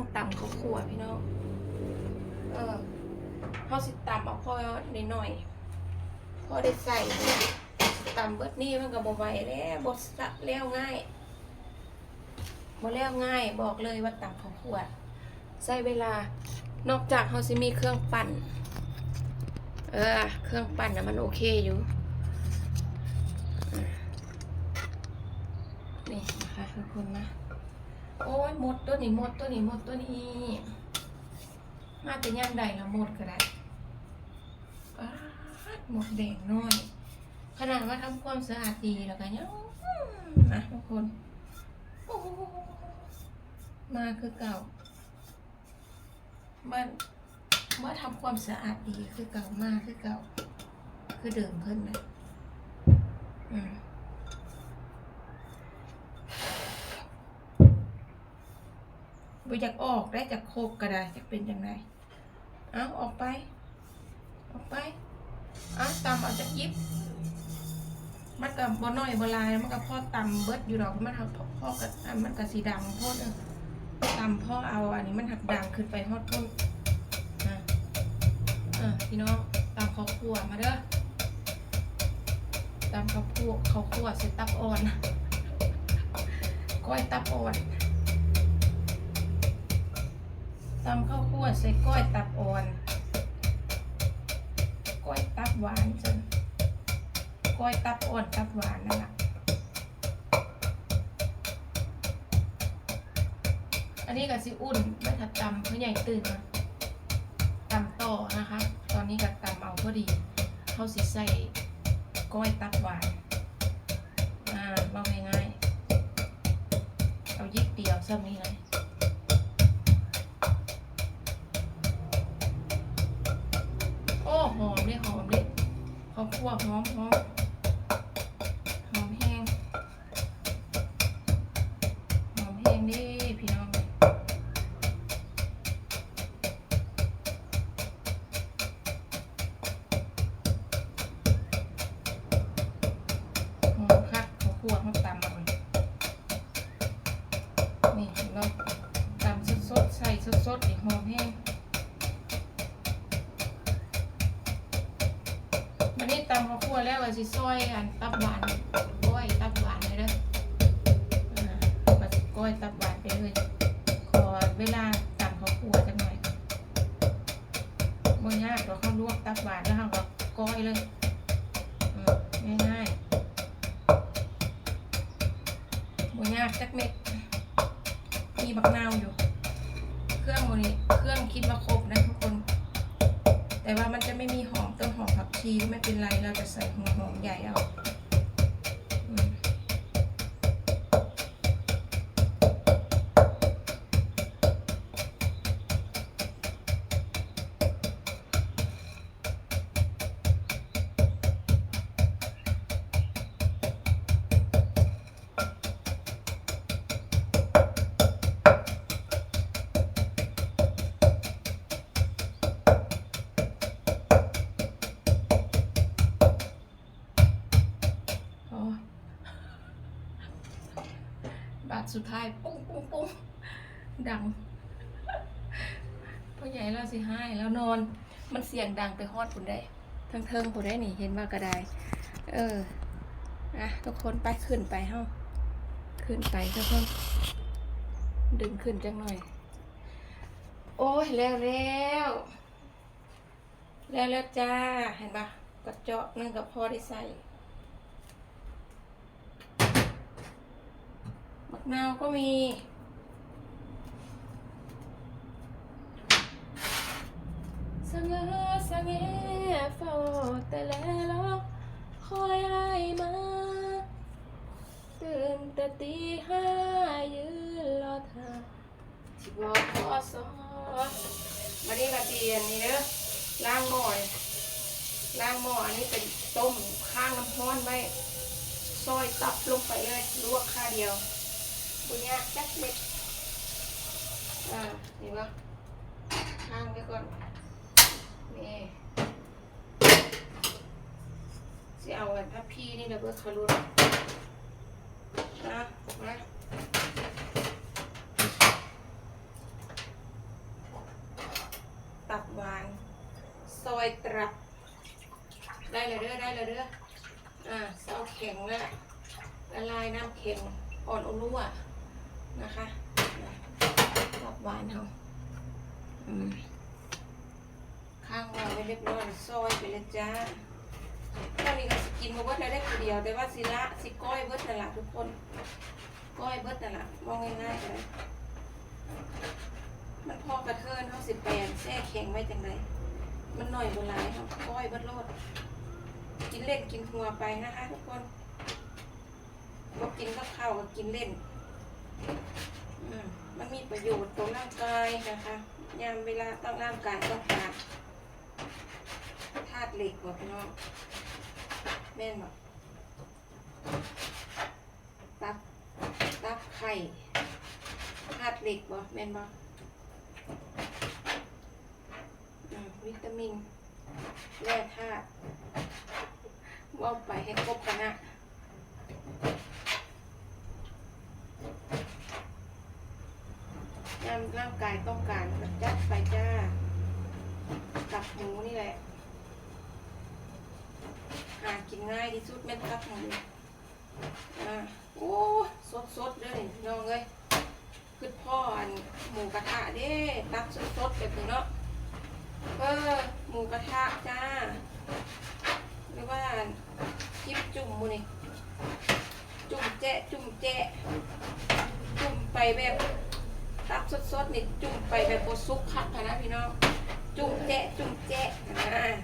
งตำข้าวคั่วพี่น้อง เออเขาสิตำเอาพ่อได้หน่อยพ่อได้ใส่ตำเบิดนี่มันก็บ่ไหวแล้วบดสะแล้วง่ายบ่แล้วง่ายบอกเลยว่าตำข้าวคั่วใช้เวลานอกจากเขาสิมีเครื่องปั่น เออ เครื่องปั่นนะมันโอเคอยู่นี่นะคะทุกคนนะ โอ้ยหมดตัวนี้หมดตัวนี้หมดตัวนี้ มาแต่ย่างใดละหมดก็ได้ปาดหมดแดงน้อย ขนาดว่าทำความสะอาดดีแล้วกันยังนะทุกคน มาคือเก่า มันเมื่อทำความสะอาดดีคือเก่ามากคือเก่า คือเดิมขึ้นนะอืม บ่อยากออกได้จากโคกก็ได้จะเป็นยังไงเอาออกไป ออกไปเอาตำเอาจากยิบ มันกับบ่น้อยบ่ลาย มันกับพ่อตำเบิดอยู่ดอกมันหักพ่อกับอันมันกับสีดำพดเออตำพ่อเอาอันนี้มันหักดังขึ้นไปฮอดต้นอะอะพี่น้องตำข้าวคั่วมาเด้อตำข้าวคั่วข้าวคั่วใส่ตับอ่อนก้อยตับอ่อน ตำข้าวคั่วใส่ก้อยตับอ่อน ก้อยตับหวานจนก้อยตับอ่อนตับหวานนั่นแหละอันนี้ก็สิอุ่นไม่ถัดตำเพื่อใหญ่ตื่นมาตำต่อนะคะ ตอนนี้ก็ตำเอาพอดีเขาสิใส่ก้อยตับหวานอ่าบอกง่ายๆเอายิบเดียวซ้ำนี้เล คั่วหอมหอมหอมแห้งหอมแห้งนี่พี่น้องหอมคักข้าวคั่วเขาตำมาเลยนี่เห็นบ่ตำสดๆใส่สดๆนี่หอมแห้ง ตัวแล้วว่าสิซอยอันตับหวานก้อยตับหวานเลยเด้ออ่าสิก้อยตับหวานไปเลยขอเวลาตำข้าวคั่วจักหน่อยบ่ยากเราเข้าลวกตับหวานแล้วเราก็ก้อยเลยง่ายๆบ่ยากจักเม็ดมีบักนาวอยู่ เป็นไรเราจะใส่หัวหอมใหญ่เอา สุดท้ายปุ้งปุ้งปุ้งดังพ่อใหญ่เราสิให้แล้วนอน มันเสียงดังไปฮอดผุนได้ทั้งเทิงผุนได้นี่เห็นว่ากระไดเอออะทุกคนไปขึ้นไปเฮ้าขึ้นไปทุกคนดึงขึ้นจังหน่อย โอ้ยแล้วแล้วแล้วแล้วจ้าเห็นปะกระเจาะนั่กับพ่อได้ใส่ มะ นาวก็มี สงเงอสงเงเฝ้าแต่แลลอกคอยไอมา ตื่นแต่ตีห้ายืนรอเธอที่บอกขอสอมาดีกระเทียนนี่เด้อล้างหม้อเลยล้างหม้ออันนี้เป็นต้มข้างน้ำร้อนไว้ซอยตับลงไปเลยลวกค่าเดียว ปุญญาจักเล็ดอ่าเห็นปะห้างไปก่อนนี่สิเอาแบบถ้าพี่นี่นะเพื่อคารุนนะนะตับวางซอยตรับ ได้เลยเรื่อได้เลยเรื่ออ่าเอาแข็งละละลายน้ำเข็งอ่อนอมรุ่ะ นะคะตับหวานเขาข้างวางไว้เรียบร้อยซอยไปเลยจ้าตอนนี้ก็สิกินมาเบิดแล้วได้คนเดียว แต่ว่าสิละสิก้อยเบิดนั่นละทุกคนก้อยเบิดนั่นละมองง่ายๆเลยมันพอกระเทินเขาสิแปลนแช่แข็งไว้จังไดมันหน่อยโบราณเขาก้อยเบิดโลด กินเล่นกินหัวไปนะคะทุกคนก็กินกับข้าวก็กินเล่น มันมีประโยชน์ต่อร่างกายนะคะยามเวลาต้องร่างกายต้องการธาตุเหล็กบ่พี่น้องแม่นบ่ตับตับไข่ธาตุเหล็กบ่แม่นบ่อืมวิตามินแร่ธาตุว่าไปให้ครบกันนะยาม ร่างกายต้องการจัดไปจ้ากับหมูนี่แหละหากินง่ายที่สุดแม่นกับหมูอ่าโอ้สดสดเลยน้องเอ้ยคือพ่ออันหมูกระทะเด้ตักสดสดแบบนี้เนาะเออหมูกระทะจ้าหรือว่าจิ้มจุ่มหมูนี่จุ่มแจะจุ่มแจะจุ่มไปแบบ สดๆนี่จุ่มไปแบบโบซุกคักนะพี่น้อง จุ่มแจะจุ่มแจะอ่า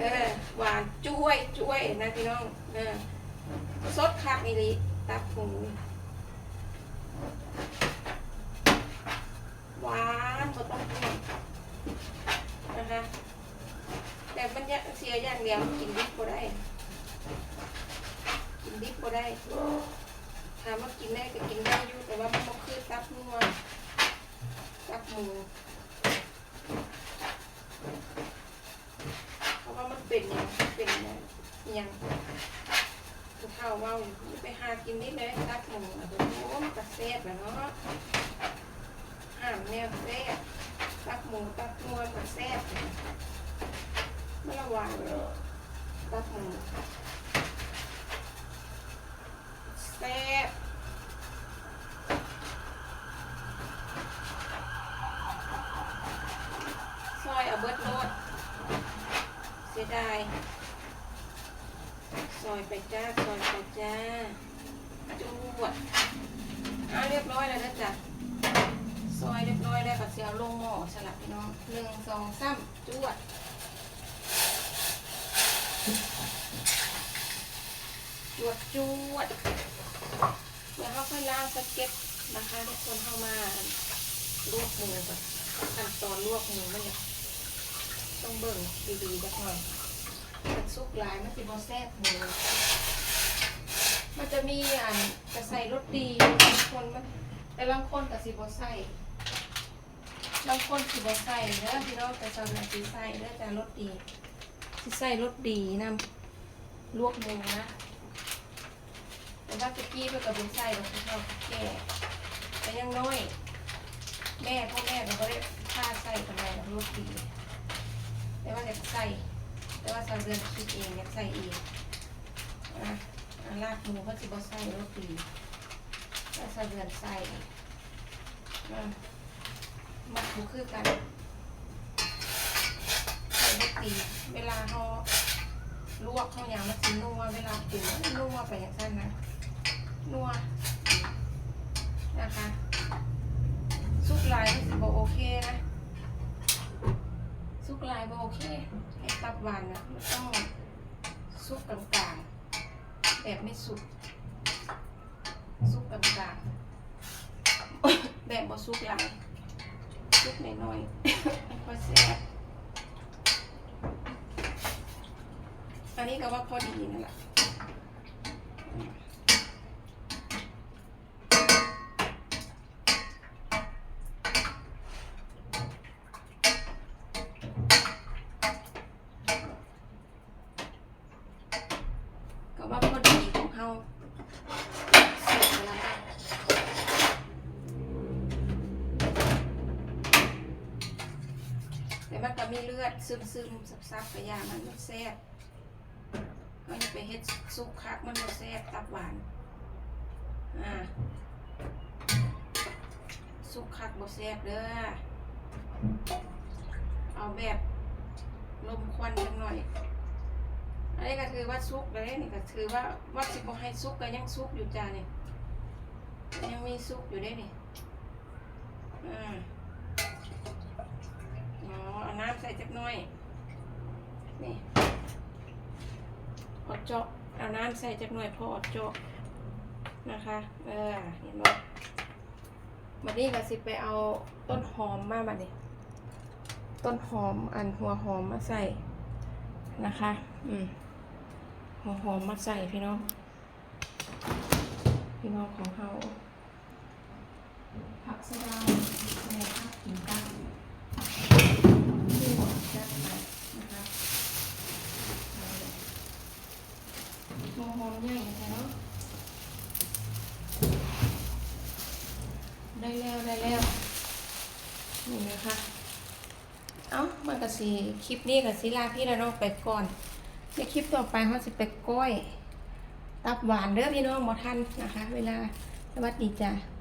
เออหวานช่วยช่วยนะพี่น้องเออสดคักนี่ลิตับหมูหวานก็ต้องกินนะคะแต่มันยเสียอย่างเดียวกินดิบก็ได้ กินดิบก็ได้ถามว่ากินได้ก็กินได้อยู่แต่ว่ามันก็คือตับนัว ตับหมูเพราะว่ามันเป็นย่างเป็นอย่างผู้เฒ่าเว่าอยู่ไปหากินนิดเลยตับหมูอะโอ้โหมันก็แซ่บแล้วเนาะห้ามแนวแซ่บตับหมูตับนวลก็แซ่บไม่ระวังเลยตับหมูแซ่บซอยเอาเบิดโลด เสียดาย ซอยไปจ้าซอยไปจ้าจวดอ่าเรียบร้อยแล้วนะจ๊ะซอยเรียบร้อยแล้วก็เสียวลงหม้อสลับพี่น้องหนึ่งสองสามจวดจวดจวดเดี๋ยวเขาค่อยล้างสเก็ตนะคะทุกคนเข้ามาลวกมือก่อนขั้นตอนลวกมือมันเนี่ยต้องเบิ่งดีๆจักหน่อย สุกหลายมันสิบ่แซ่บหมูมันจะมีอันจะใส่รสดีบางคนมันแต่บางคนก็สิบ่ใส่บางคนสิบ่ใส่เด้อพี่น้องแต่สำหรับสิใส่เด้อจ้ารสดีสิใส่รสดีนำลวกหมูนะ แต่ว่าตะกี้เพิ่นก็บ่ใส่หรอกพี่น้องแก่แต่ยังน้อย แม่พ่อแม่เราก็ได้ค่าใส่ปานใดหรสดีแต่ว่าอยากใส่ แต่ว่าสาเดือนคิดเองอยากใส่เองอะลาดหมูก็สิบ่ใส่โรตีแต่สาเดือนใส่อะมักหมูคือกันใส่โรตีเวลาเขาลวกเขาอย่างมันสินัวเวลากินมันนัวไปอย่างนั้นนะนัวนะคะซุปลายมันสิบ่โอเคนะ ซุกลายบ่โอเคให้ตับหวานนะมันต้องซุกกลางๆแบบไม่สุกซุกกลางๆแบบบ่ซุกหลายซุกน้อยๆมันก็แซ่บอันนี้ก็ว่าพอดีนั่นแหละก็ว่าพอดีของเฮาเสร็จแล้วนะ แต่มันก็มีเลือดซึมซึมซับซับๆกระยามันมันแซ่บเราอย่าไปเฮ็ดซุปคักมันบ่แซ่บตับหวานอ่าซุปคักบ่แซ่บเด้อเอาแบบลมควันจังหน่อยอันนี้ก็ถือว่าซุกเลยนี่ก็ถือว่าว่าสิบ่ให้ซุกก็ยังซุกอยู่จ้าเนี่ยยังมีซุกอยู่ได้นี่อ่า เอาน้ำใส่จักหน่อย นี่อดเจาะเอาน้ำใส่จักหน่อยพออดเจาะนะคะ เออ เห็นบ่บัดนี้ก็สิไปเอาต้นหอมมาบัดนี้ ต้นหอมอันหัวหอมมาใส่นะคะ อืม หัวหอมมาใส่พี่น้อง พี่น้องของเขาผักสะดาในผักกินกันที่หวานจัดไปนะคะ หัวหอมใหญ่ใช่เนาะได้แล้วได้แล้วนี่นะคะ เอ้ามันก็สีคลิปนี้กับสีลาพี่แล้วน้องไปก่อนในคลิปต่อไปเขาจะไปก้อย ตับหวานเด้อพี่น้องหมอทันนะคะ เวลาสวัสดีจ้า